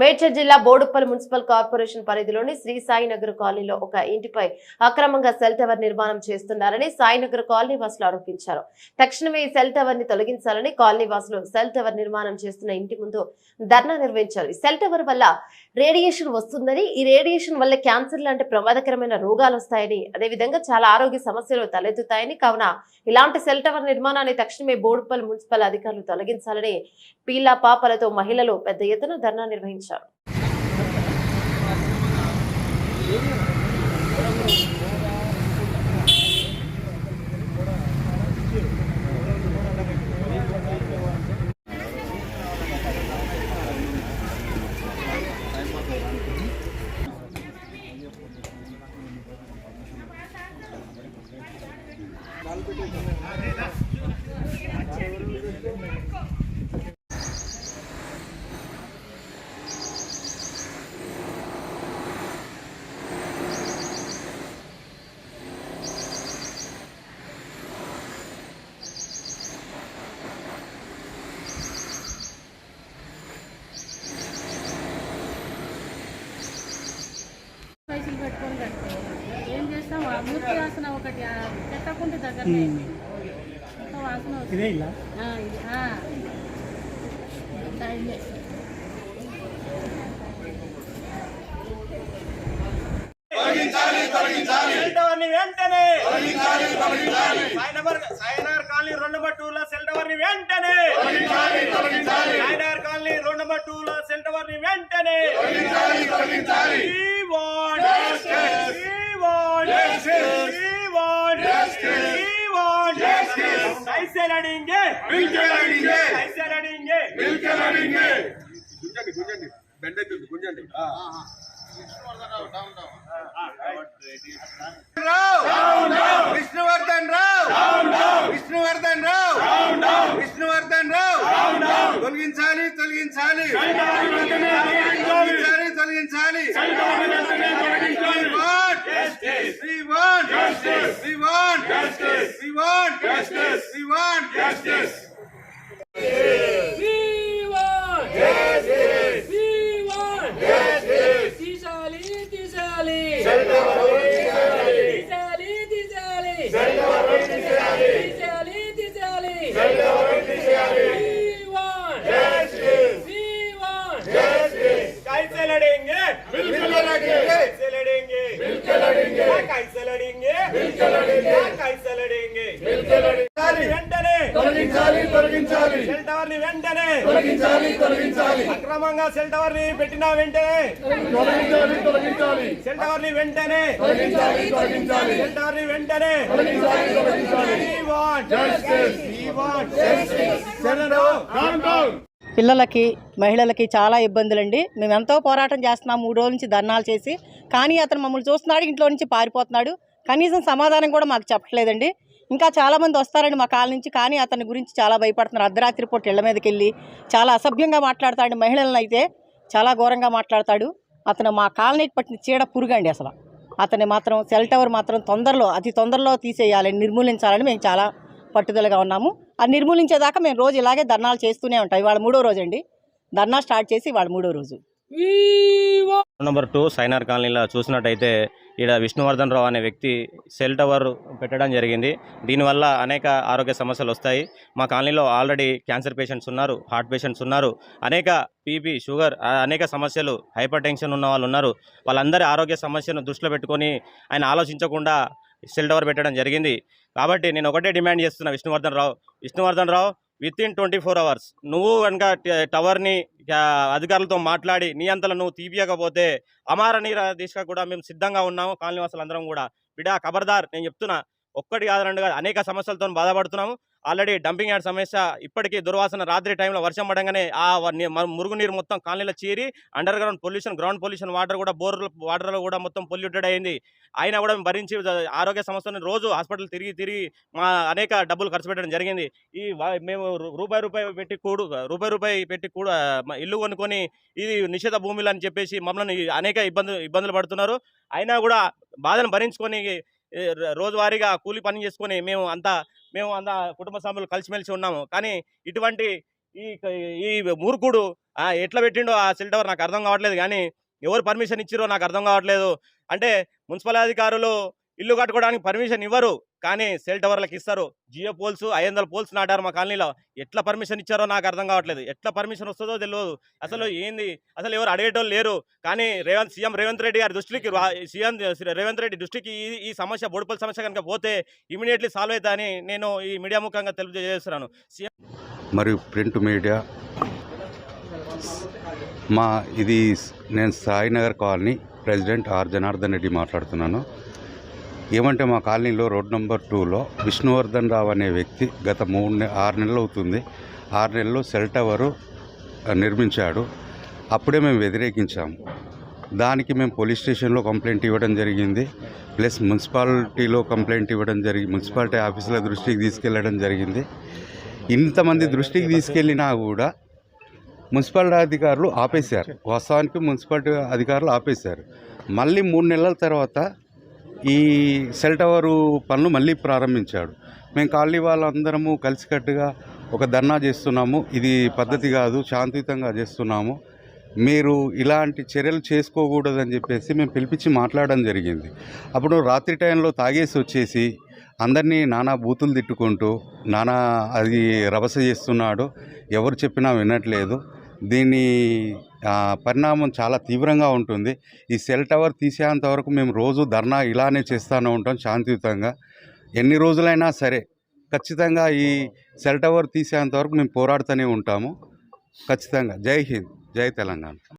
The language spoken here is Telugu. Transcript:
మేడ్చల్ జిల్లా బోడుప్పల్ మున్సిపల్ కార్పొరేషన్ పరిధిలోని శ్రీ సాయినగర్ కాలనీలో ఒక ఇంటిపై అక్రమంగా సెల్ టవర్ నిర్మాణం చేస్తున్నారని సాయినగర్ కాలనీ వాసులు ఆరోపించారు. తక్షణమే ఈ సెల్ టవర్ని తొలగించాలని కాలనీ వాసులు సెల్ టవర్ నిర్మాణం చేస్తున్న ఇంటి ముందు ధర్నా నిర్వహించారు. ఈ సెల్ టవర్ వల్ల రేడియేషన్ వస్తుందని ఈ రేడియేషన్ వల్ల క్యాన్సర్ లాంటి ప్రమాదకరమైన రోగాలు వస్తాయని అదేవిధంగా చాలా ఆరోగ్య సమస్యలు తలెత్తుతాయని కావున ఇలాంటి సెల్ టవర్ నిర్మాణాన్ని తక్షణమే బోడుప్పల్ మున్సిపల్ అధికారులు తొలగించాలని పీలా పాపలతో మహిళలు పెద్ద ఎత్తున ధర్నా నిర్వహించారు. పైసలు పెట్టుకొని కట్టే ఏం చేస్తాం? ఆ మూర్తి వాసన ఒకటి పెట్టకుంటే దగ్గర వాసన వస్తుంది. ఇదే వెంటనే సాయినగర్ కాలనీ రెండు నెంబర్ టూ లో సెల్ టవర్ని వెంటనే సాయినగర్ కాలనీ రెండు నెంబర్ టూ లో సెల్ టవర్ని వెంటనే! लड़ेंगे मिलकर लड़ेंगे। कैसे लड़ेंगे మిల్కెల్ అడిగింది గుంజండి గుంజండి బెండ అవుతుంది గుంజండి రావు విష్ణువర్ధన్ తొలగించాలి తొలగించాలి తొలగించాలి ని వెంటనే. తొలగించాలి తొలగించాలి. అక్రమంగా సెల్ టవర్ని పెట్టిన వెంటనే తొలగించాలి తొలగించాలి. సెల్ టవర్ని వెంటనే. తొలగించాలి తొలగించాలి. సెల్ టవర్ని వెంటనే. తొలగించాలి తొలగించాలి. పిల్లలకి మహిళలకి చాలా ఇబ్బందులండి. మేము ఎంతో పోరాటం చేస్తున్నాం. మూడు రోజుల నుంచి ధర్నాలు చేసి. కానీ అతను మమ్మల్ని చూస్తున్నాడు ఇంట్లో నుంచి పారిపోతున్నాడు. కనీసం సమాధానం కూడా మాకు చెప్పట్లేదండి. ఇంకా చాలామంది వస్తారండి మా కాల నుంచి కానీ అతని గురించి చాలా భయపడుతున్నారు. అర్ధరాత్రి పూట ఇళ్ళ మీదకి వెళ్ళి చాలా అసభ్యంగా మాట్లాడతాడు మహిళలను అయితే చాలా ఘోరంగా మాట్లాడతాడు. అతను మా కాలనీకి పట్టిన చీడ పురుగండి అసలు. అతన్ని మాత్రం సెల్ టవర్ మాత్రం తొందరలో అతి తొందరలో తీసేయాలని నిర్మూలించాలని మేము చాలా పట్టుదలగా ఉన్నాము. అది నిర్మూలించేదాకా మేము రోజు ఇలాగే ధర్నాలు చేస్తూనే ఉంటాం. ఇవాళ మూడో రోజు అండి ధర్నా స్టార్ట్ చేసి ఇవాళ మూడో రోజు. నెంబర్ టూ సైనార్ కాలనీలో చూసినట్టయితే ఈడ విష్ణువర్ధన్ రావు అనే వ్యక్తి సెల్ టవర్ పెట్టడం జరిగింది. దీనివల్ల అనేక ఆరోగ్య సమస్యలు వస్తాయి. మా కాలనీలో ఆల్రెడీ క్యాన్సర్ పేషెంట్స్ ఉన్నారు హార్ట్ పేషెంట్స్ ఉన్నారు. అనేక పీపీ షుగర్ అనేక సమస్యలు హైపర్ టెన్షన్ ఉన్న వాళ్ళు ఉన్నారు. వాళ్ళందరి ఆరోగ్య సమస్యను దృష్టిలో పెట్టుకొని ఆయన ఆలోచించకుండా సెల్ టవర్ పెట్టడం జరిగింది. కాబట్టి నేను ఒకటే డిమాండ్ చేస్తున్నా Vishnuvardhan Rao. Vishnuvardhan Rao with in twenty four hours. నువ్వు కనుక టవర్ని అధికారులతో మాట్లాడి నీ అంతలో నువ్వు తీపియకపోతే అమార నీర దిశగా కూడా మేము సిద్ధంగా ఉన్నాము కాలనీ వాసులందరం కూడా. బిడా ఖబర్దార్ నేను చెప్తున్నా ఒక్కటి కాదు రెండు కాదు అనేక సమస్యలతో బాధపడుతున్నాము. ఆల్రెడీ డంపింగ్ యార్డ్ సమస్య ఇప్పటికీ దుర్వాసన రాత్రి టైంలో వర్షం పడంగానే ఆ మురుగునీరు మొత్తం కాలనీలో చేరి under ground pollution ground pollution water కూడా బోర్ వాటర్లో కూడా మొత్తం పొల్యూటెడ్ అయింది. అయినా కూడా భరించి ఆరోగ్య సమస్యను రోజు హాస్పిటల్ తిరిగి తిరిగి మా అనేక డబ్బులు ఖర్చు పెట్టడం జరిగింది. ఈ మేము రూ- రూపాయి రూపాయి పెట్టి కూడు రూపాయి రూపాయి పెట్టి కూడా ఇల్లు కొనుక్కొని ఇది నిషేధ భూమిలు అని చెప్పేసి మమ్మల్ని అనేక ఇబ్బందులు ఇబ్బందులు పడుతున్నారు. అయినా కూడా బాధను భరించుకొని రోజువారీగా కూలి పని చేసుకొని మేము అంతా మేము అంద కుటుంబ సభ్యులు కలిసిమెలిసి ఉన్నాము. కానీ ఇటువంటి ఈ ఈ మూర్ఖుడు ఆ, ఎట్లా పెట్టిండో ఆ సెల్ టవర్ నాకు అర్థం కావట్లేదు. కానీ ఎవరు పర్మిషన్ ఇచ్చిరో నాకు అర్థం కావట్లేదు. అంటే మున్సిపల్ అధికారులు ఇల్లు కట్టుకోవడానికి పర్మిషన్ ఇవ్వరు కానీ సెల్ టవర్లకు ఇస్తారు. జియో పోల్స్ ఐదు వందల పోల్స్ నాటారు మా కాలనీలో. ఎట్లా పర్మిషన్ ఇచ్చారో నాకు అర్థం కావట్లేదు. ఎట్లా పర్మిషన్ వస్తుందో తెలియదు. అసలు ఏంది? అసలు ఎవరు అడిగేటోళ్ళు లేరు. కానీ రేవంత్ సీఎం రేవంత్ రెడ్డి గారి దృష్టికి సీఎం రేవంత్ రెడ్డి దృష్టికి ఈ ఈ సమస్య బొడుపల్ సమస్య కనుక పోతే ఇమీడియట్లీ సాల్వ్ అవుతుందని నేను ఈ మీడియా ముఖంగా తెలియజేస్తున్నాను మరియు ప్రింట్ మీడియా? మా ఇది నేను Sainagar colony president R Janardhan Reddy మాట్లాడుతున్నాను. ఏమంటే మా కాలనీలో రోడ్ నెంబర్ టూలో విష్ణువర్ధన్ రావు అనే వ్యక్తి గత మూడు నె ఆరు నెలలు అవుతుంది. ఆరు నెలల్లో సెల్ టవరు నిర్మించాడు. అప్పుడే మేము వ్యతిరేకించాము దానికి మేము పోలీస్ స్టేషన్లో కంప్లైంట్ ఇవ్వడం జరిగింది. ప్లస్ మున్సిపాలిటీలో కంప్లైంట్ ఇవ్వడం జరిగి మున్సిపాలిటీ ఆఫీసుల దృష్టికి తీసుకెళ్ళడం జరిగింది. ఇంతమంది దృష్టికి తీసుకెళ్ళినా కూడా మున్సిపాలిటీ అధికారులు ఆపేశారు. వాస్తవానికి మున్సిపాలిటీ అధికారులు ఆపేశారు. మళ్ళీ మూడు నెలల తర్వాత ఈ సెల్ టవరు పనులు మళ్ళీ ప్రారంభించాడు. మేము కాలనీ వాళ్ళందరము కలిసికట్టుగా ఒక ధర్నా చేస్తున్నాము. ఇది పద్ధతి కాదు శాంతియుతంగా చేస్తున్నాము. మీరు ఇలాంటి చర్యలు చేసుకోకూడదని చెప్పేసి మేము పిలిపించి మాట్లాడడం జరిగింది. అప్పుడు రాత్రి టైంలో తాగేసి వచ్చేసి అందరినీ నానా బూతులు తిట్టుకుంటూ నానా అది రభస చేస్తున్నాడు. ఎవరు చెప్పినా వినట్లేదు. దీన్ని పరిణామం చాలా తీవ్రంగా ఉంటుంది. ఈ సెల్ టవర్ తీసేంత వరకు మేము రోజు ధర్నా ఇలానే చేస్తూనే ఉంటాం శాంతియుతంగా. ఎన్ని రోజులైనా సరే ఖచ్చితంగా ఈ సెల్ టవర్ తీసేంత వరకు మేము పోరాడుతూనే ఉంటాము. ఖచ్చితంగా. జై హింద్. జై తెలంగాణ.